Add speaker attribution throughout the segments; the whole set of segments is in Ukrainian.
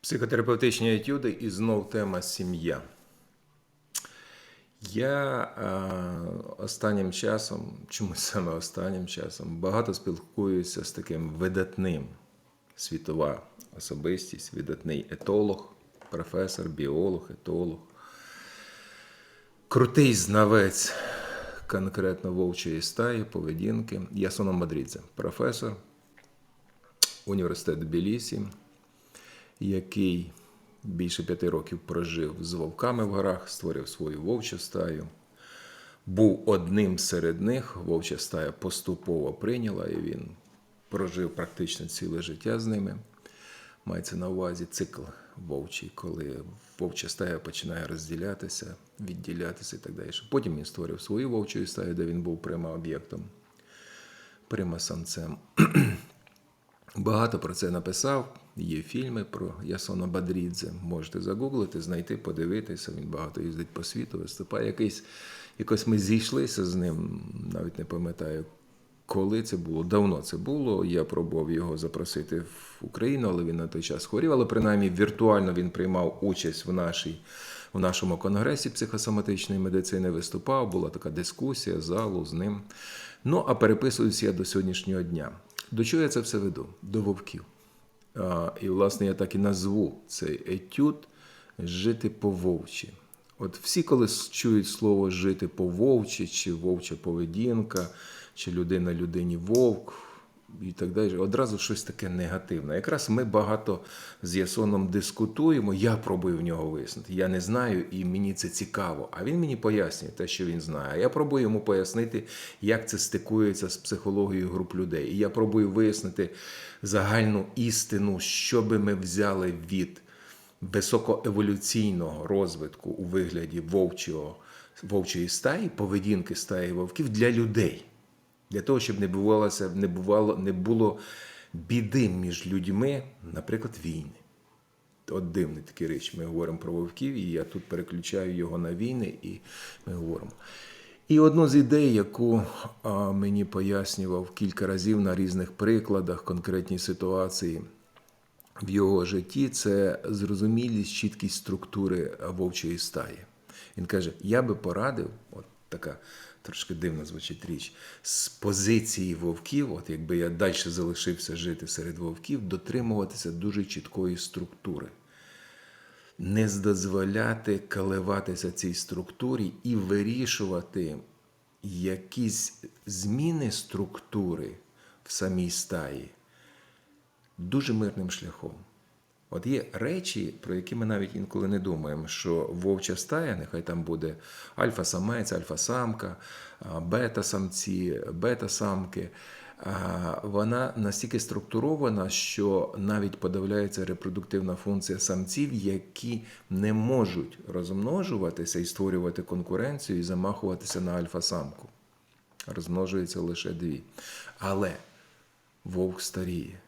Speaker 1: Психотерапевтичні етюди і знов тема сім'я. Я е, останнім часом, чомусь саме останнім часом, багато спілкуюся з таким видатним світова особистість, видатний етолог, професор, біолог, етолог, крутий знавець конкретно вовчої стаї, поведінки. Ясоно Мадрідзе, професор, університет Тбілісі, який більше п'яти років прожив з вовками в горах, створив свою вовчу стаю. Був одним серед них, вовча стая поступово прийняла, і він прожив практично ціле життя з ними. Мається на увазі цикл вовчий, коли вовча стая починає розділятися, відділятися і так далі. Потім він створив свою вовчу стаю, де він був прямо об'єктом, прямо самцем. Багато про це написав. Є фільми про Ясона Бадрідзе. Можете загуглити, знайти, подивитися. Він багато їздить по світу, виступає. Якийсь, якось ми зійшлися з ним, навіть не пам'ятаю, коли це було. Давно це було. Я пробував його запросити в Україну, але він на той час хворів. Але принаймні віртуально він приймав участь в нашій. У нашому конгресі психосоматичної медицини виступав, була така дискусія залу з ним. Ну, а переписуюся я до сьогоднішнього дня. До чого я це все веду? До вовків. А, І, власне, я так і назву цей етюд жити по вовчі. От всі, коли чують слово жити по вовчі, чи вовча поведінка, чи людина людині вовк і так далі, одразу щось таке негативне. Якраз ми багато з Ясоном дискутуємо, я пробую в нього вияснити. Я не знаю, і мені це цікаво. А він мені пояснює те, що він знає. Я пробую йому пояснити, як це стикується з психологією груп людей. І я пробую вияснити загальну істину, що би ми взяли від високоеволюційного розвитку у вигляді вовчого, вовчої стаї, поведінки стаї вовків для людей. Для того, щоб не бувалося, не бувало, не було біди між людьми, наприклад, війни. От дивний такий річ. Ми говоримо про вовків, і я тут переключаю його на війни, і ми говоримо. І одну з ідей, яку мені пояснював кілька разів на різних прикладах конкретній ситуації в його житті, це зрозумілість, чіткість структури вовчої стаї. Він каже: я би порадив, от така трошки дивно звучить річ, з позиції вовків, от якби я далі залишився жити серед вовків, дотримуватися дуже чіткої структури. Не дозволяти каливатися цій структурі і вирішувати якісь зміни структури в самій стаї дуже мирним шляхом. От є речі, про які ми навіть інколи не думаємо, що вовча стая, нехай там буде альфа-самець, альфа-самка, бета-самці, бета-самки. Вона настільки структурована, що навіть подавляється репродуктивна функція самців, які не можуть розмножуватися і створювати конкуренцію і замахуватися на альфа-самку. Розмножується лише дві. Але вовк старіє.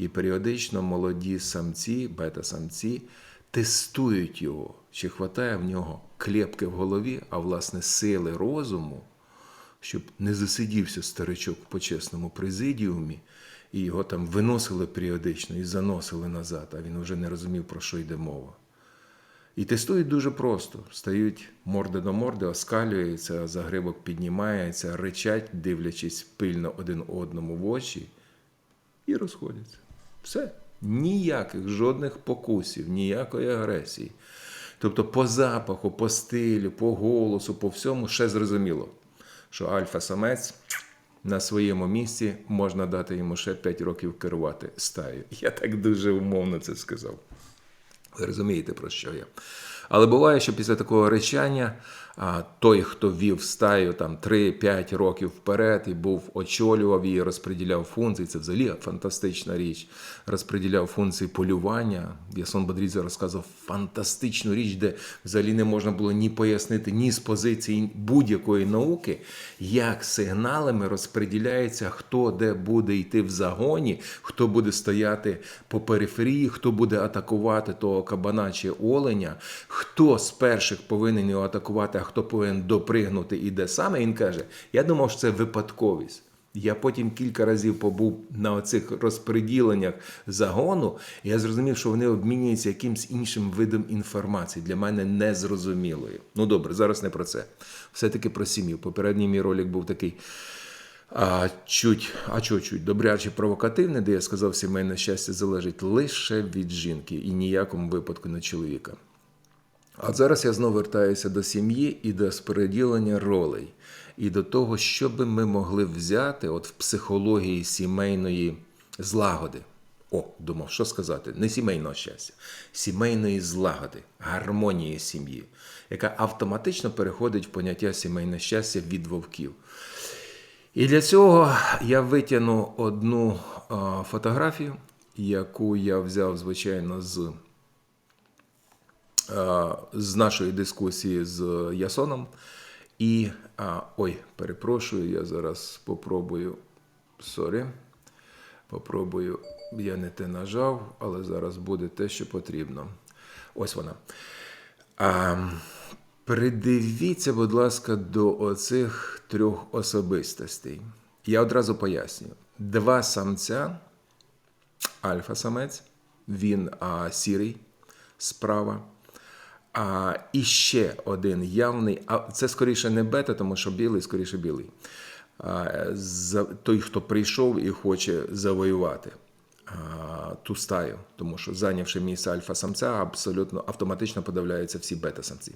Speaker 1: І періодично молоді самці, бета-самці тестують його, чи хватає в нього клепки в голові, а власне сили розуму, щоб не засидівся старичок в почесному президіумі, і його там виносили періодично і заносили назад, а він вже не розумів, про що йде мова. І тестують дуже просто: стають морди до морди, оскалюються, загрибок піднімається, речать, дивлячись пильно один одному в очі, і розходяться. Все. Ніяких жодних покусів, ніякої агресії. Тобто, по запаху, по стилю, по голосу, по всьому ще зрозуміло, що альфа-самець на своєму місці можна дати йому ще 5 років керувати стаєю. Я так дуже умовно це сказав. Ви розумієте, про що я? Але буває, що після такого речання той, хто вів стаю там 3-5 років вперед і був очолював її, розподіляв функції, це взагалі фантастична річ. Розподіляв функції полювання. Ясон Бодрідзе розказував фантастичну річ, де взагалі не можна було ні пояснити, ні з позиції будь-якої науки, як сигналами розподіляється, хто де буде йти в загоні, хто буде стояти по периферії, хто буде атакувати того кабана чи оленя, хто з перших повинен його атакувати, а хто повинен допригнути і де саме. Він каже: я думав, що це випадковість. Я потім кілька разів побув на оцих розподіленнях загону, і я зрозумів, що вони обмінюються якимсь іншим видом інформації, для мене незрозумілою. Ну добре, зараз не про це. Все-таки про сім'ю. Попередній мій ролик був такий а, чуть, а чого чуть, добряче провокативний, де я сказав, сімейне щастя залежить лише від жінки і ніякому випадку не чоловіка. А зараз я знову вертаюся до сім'ї і до розподілення ролей, і до того, що би ми могли взяти от в психології сімейної злагоди. О, думав, що сказати? Не сімейного щастя, сімейної злагоди, гармонії сім'ї, яка автоматично переходить в поняття сімейне щастя від вовків. І для цього я витягну одну фотографію, яку я взяв, звичайно, з з нашої дискусії з Ясоном. І. Ой, перепрошую, я зараз попробую. Сорі. Попробую. Я не те нажав, але зараз буде те, що потрібно. Ось вона. А, придивіться, будь ласка, до оцих трьох особистостей. Я одразу поясню: два самця, альфа-самець, він а, сірий справа. А і ще один явний, а це скоріше не бета, тому що білий, скоріше білий. За, той, хто прийшов і хоче завоювати а, ту стаю, тому що зайнявши місце альфа-самця, абсолютно автоматично подавляються всі бета-самці.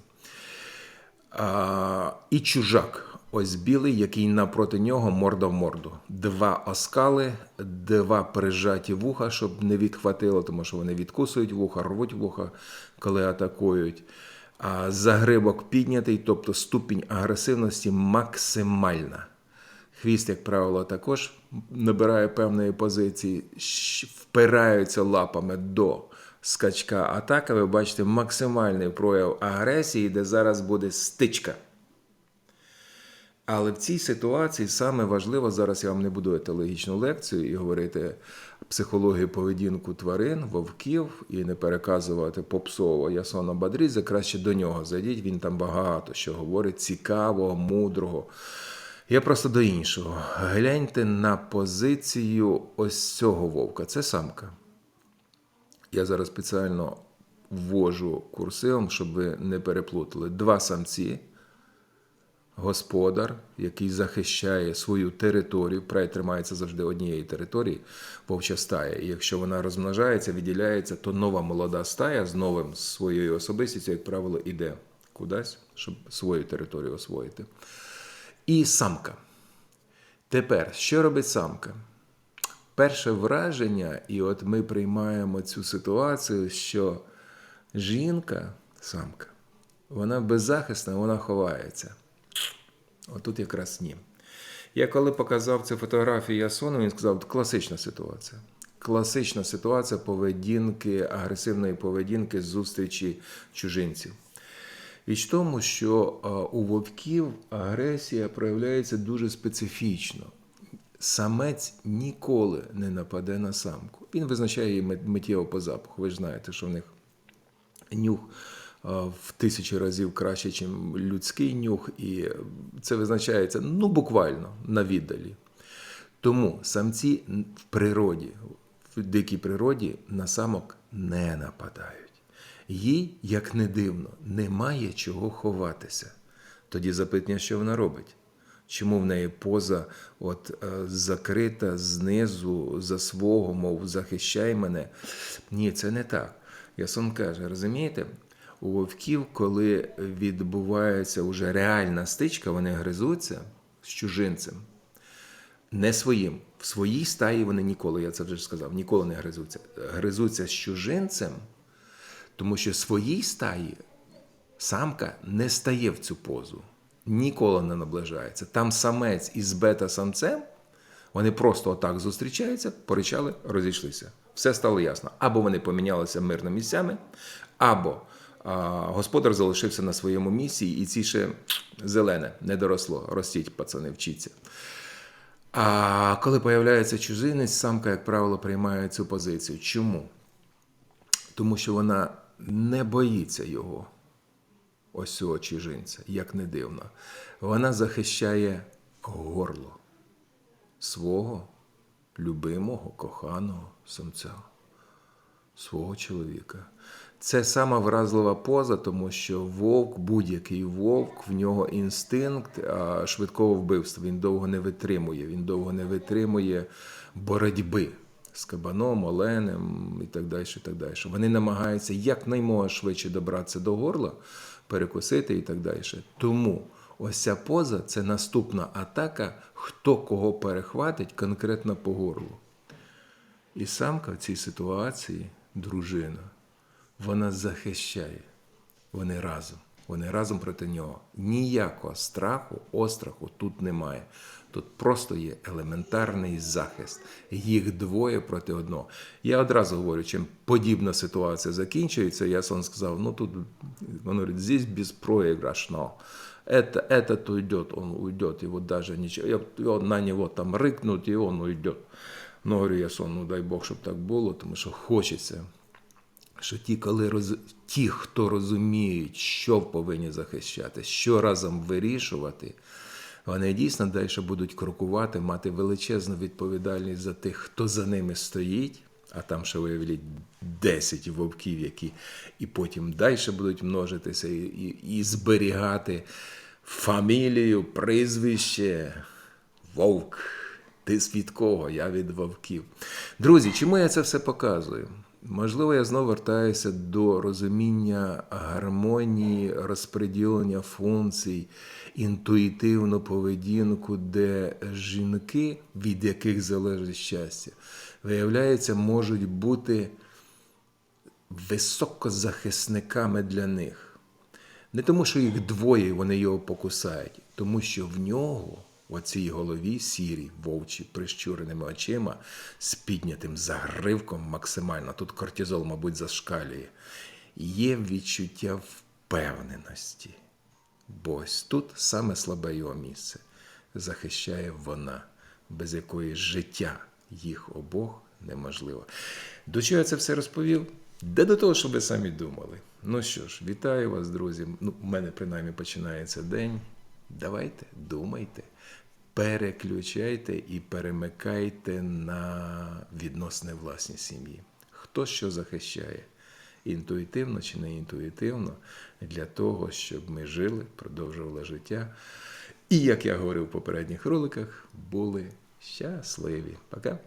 Speaker 1: І чужак. Ось білий, який напроти нього морда в морду. Два оскали, два прижаті вуха, щоб не відхватило, тому що вони відкусують вуха, рвуть вуха, коли атакують. А загрибок піднятий, тобто ступінь агресивності максимальна. Хвіст, як правило, також набирає певної позиції, впираються лапами до скачка атаки. Ви бачите максимальний прояв агресії, де зараз буде стичка. Але в цій ситуації саме важливо, зараз я вам не буду етологічну лекцію і говорити психологію поведінку тварин, вовків і не переказувати попсово Ясона Бадріза, краще до нього зайдіть, він там багато що говорить, цікавого, мудрого. Я просто до іншого. Гляньте на позицію ось цього вовка. Це самка. Я зараз спеціально ввожу курсивом, щоб ви не переплутали. Два самці господар, який захищає свою територію, прай тримається завжди однієї території, вовча стая. І якщо вона розмножається, відділяється, то нова молода стая з новим своєю особистістю, як правило, іде кудись, щоб свою територію освоїти. І самка. Тепер, що робить самка? Перше враження, і от ми приймаємо цю ситуацію, що жінка, самка, вона беззахисна, вона ховається. Отут якраз ні. Я коли показав цю фотографію Ясону, він сказав, класична ситуація. Класична ситуація поведінки, агресивної поведінки зустрічі чужинців. Річ в тому, що у вовків агресія проявляється дуже специфічно. Самець ніколи не нападе на самку. Він визначає її миттєво по запаху. Ви ж знаєте, що в них нюх в тисячі разів краще, ніж людський нюх, і це визначається ну, буквально на віддалі. Тому самці в природі, в дикій природі на самок не нападають. Їй, як не дивно, немає чого ховатися. Тоді запитання, що вона робить? Чому в неї поза от, е, закрита знизу за свого, мов захищай мене? Ні, це не так. Ясон каже, розумієте, у вовків, коли відбувається вже реальна стичка, вони гризуться з чужинцем, не своїм. В своїй стаї вони ніколи, я це вже сказав, ніколи не гризуться. Гризуться з чужинцем, тому що своїй стаї самка не стає в цю позу, ніколи не наближається. Там самець із бета-самцем, вони просто отак зустрічаються, поричали, розійшлися. Все стало ясно. Або вони помінялися мирно місцями, або господар залишився на своєму місці, і ці ще зелене не доросло. Ростіть, пацани, вчіться. А коли появляється чужинець, самка, як правило, приймає цю позицію. Чому? Тому що вона не боїться його, ось цього чужинця, як не дивно. Вона захищає горло. свого любимого, коханого самця, свого чоловіка. Це сама вразлива поза, тому що вовк, будь-який вовк, в нього інстинкт швидкого вбивства. Він довго не витримує, він довго не витримує боротьби з кабаном, оленем і так далі. Так далі. Вони намагаються якнаймога швидше добратися до горла, перекусити і так далі. Тому ось ця поза це наступна атака, хто кого перехватить конкретно по горлу. І самка в цій ситуації, дружина, вона захищає. Вони разом. Вони разом проти нього. Ніякого страху, остраху тут немає. Тут просто є елементарний захист. Їх двоє проти одного. Я одразу говорю, чим подібна ситуація закінчується, я сон сказав, ну тут він говорить, здесь беспроиграшно. Это, этот уйдет, он уйдет, его даже ничего, и вот на него там рыкнуть, и он уйдет. Ну, говорю, я сон, ну дай Бог, щоб так було, тому що хочеться що ті, коли роз... ті, хто розуміють, що повинні захищати, що разом вирішувати, вони дійсно далі будуть крокувати, мати величезну відповідальність за тих, хто за ними стоїть, а там ще виявлять 10 вовків, які і потім далі будуть множитися і, і, і зберігати фамілію, прізвище, вовк. Ти від кого? Я від вовків. Друзі, чому я це все показую? Можливо, я знову вертаюся до розуміння гармонії, розподілення функцій, інтуїтивну поведінку, де жінки, від яких залежить щастя, виявляється, можуть бути високозахисниками для них. Не тому, що їх двоє вони його покусають, тому що в нього, в оцій голові сірі, вовчі, прищуреними очима, з піднятим загривком максимально, тут кортизол, мабуть, зашкалює, є відчуття впевненості. Бо ось тут саме слабе його місце захищає вона, без якої життя їх обох неможливо. До чого я це все розповів? Де до того, щоб ви самі думали. Ну що ж, вітаю вас, друзі. Ну, у мене принаймні починається день. Давайте, думайте, переключайте і перемикайте на відносини власні сім'ї. Хто що захищає? Інтуїтивно чи не інтуїтивно, для того, щоб ми жили, продовжували життя. І, як я говорив в попередніх роликах, були щасливі. Пока.